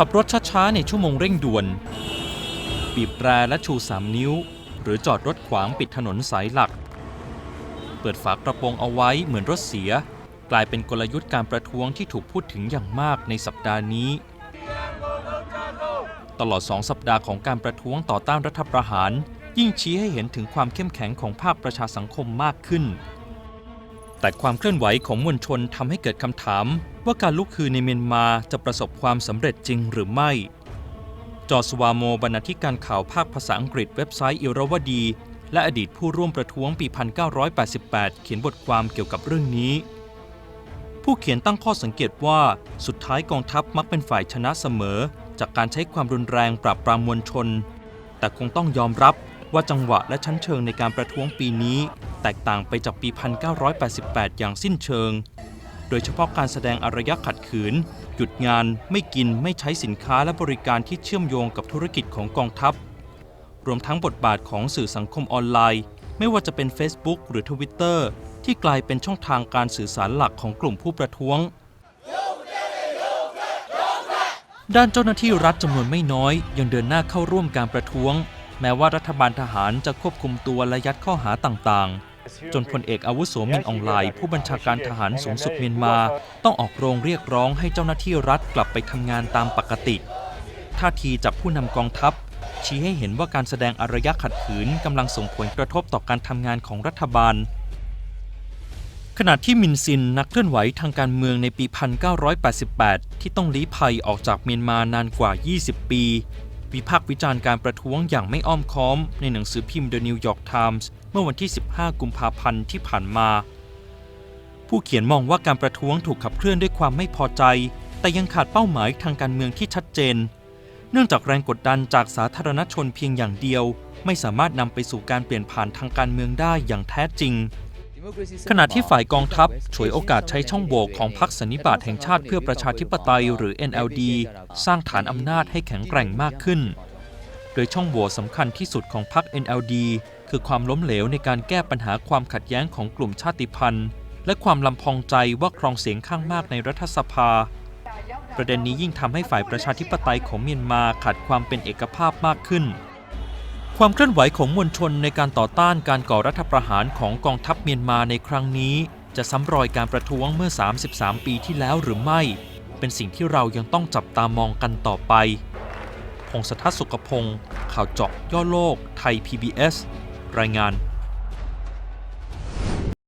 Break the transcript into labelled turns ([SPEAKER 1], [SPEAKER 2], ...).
[SPEAKER 1] ขับรถช้าๆในชั่วโมงเร่งด่วน บีบแตรและชู 3 นิ้ว หรือจอดรถขวางปิดถนนสายหลัก เปิดฝากระโปรงเอาไว้เหมือนรถเสีย กลายเป็นกลยุทธ์การประท้วงที่ถูกพูดถึงอย่างมากในสัปดาห์นี้ ตลอด2สัปดาห์ของการประท้วงต่อต้านรัฐประหาร ยิ่งชี้ให้เห็นถึงความเข้มแข็งของภาคประชาสังคมมากขึ้น แต่ความเคลื่อนไหวของมวลชนทำให้เกิดคำถาม ว่าการลุกฮือในเมียนมาจะประสบความสำเร็จจริงหรือไม่ จอสวาโมบรรณาธิการข่าวภาคภาษาอังกฤษเว็บไซต์อิรวดี และอดีตผู้ร่วมประท้วงปี 1988 เขียนบทความเกี่ยวกับเรื่องนี้ ผู้เขียนตั้งข้อสังเกตว่าสุดท้ายกองทัพมักเป็นฝ่ายชนะเสมอ จากการใช้ความรุนแรงปราบปรามมวลชน แต่คงต้องยอมรับ ว่าจังหวะและชั้นเชิงในการประท้วงปีนี้ แตกต่างไปจากปี 1988 อย่างสิ้นเชิง โดยเฉพาะการแสดงอารยะขัดขืน หยุดงานไม่กินไม่ใช้สินค้าและบริการที่เชื่อมโยงกับธุรกิจของกองทัพ รวมทั้งบทบาทของสื่อสังคมออนไลน์ ไม่ว่าจะเป็น Facebook หรือ Twitter ที่กลายเป็นช่องทางการสื่อสารหลักของกลุ่มผู้ประท้วงด้านเจ้าหน้าที่รัฐจำนวนไม่น้อย ยังเดินหน้าเข้าร่วมการประท้วง แม้ว่ารัฐบาลทหารจะควบคุมตัวและยัดข้อหาต่างๆ จนพลเอกอาวุโสมินอองไลน์ผู้บัญชาการทหารสูงสุดเมียนมา ต้องออกโรงเรียกร้องให้เจ้าหน้าที่รัฐกลับไปทำงานตามปกติ ท่าทีจากผู้นำกองทัพ ชี้ให้เห็นว่าการแสดงอารยะขัดขืนกำลังส่งผลกระทบต่อการทำงานของรัฐบาลขณะที่มินซินนักเคลื่อนไหวทางการเมืองในปี 1988 ที่ต้องลี้ภัยออกจากเมียนมานานกว่า 20 ปี วิพากษ์วิจารณ์การประท้วงอย่างไม่อ้อมค้อม ในหนังสือพิมพ์ The New York Times เมื่อวันที่ 15 กุมภาพันธ์ที่ผ่านมา ผู้เขียนมองว่าการประท้วงถูกขับเคลื่อนด้วยความไม่พอใจ แต่ยังขาดเป้าหมายทางการเมืองที่ชัดเจน เนื่องจากแรงกดดันจากสาธารณชนเพียงอย่างเดียว ไม่สามารถนำไปสู่การเปลี่ยนผ่านทางการเมืองได้อย่างแท้จริง ขณะที่ฝ่ายกองทัพฉวยโอกาสใช้ช่องโหว่ของพรรคสันนิบาตแห่งชาติเพื่อประชาธิปไตยหรือ NLD สร้างฐานอำนาจให้แข็งแกร่งมากขึ้น โดยช่องโหว่สำคัญที่สุดของพรรค NLD คือความล้มเหลวในการแก้ปัญหาความขัดแย้งของกลุ่มชาติพันธุ์ และความลำพองใจว่าครองเสียงข้างมากในรัฐสภา ประเด็นนี้ยิ่งทำให้ฝ่ายประชาธิปไตยของเมียนมาขาดความเป็นเอกภาพมากขึ้น ความเคลื่อนไหวของมวลชนในการต่อต้านการก่อรัฐประหารของกองทัพเมียนมาในครั้งนี้ จะซ้ำรอยการประท้วงเมื่อ 33 ปีที่แล้วหรือไม่ เป็นสิ่งที่เรายังต้องจับตามองกันต่อไป พงศธรสุขพงศ์ข่าวเจาะย่อโลก ไทย PBS รายงาน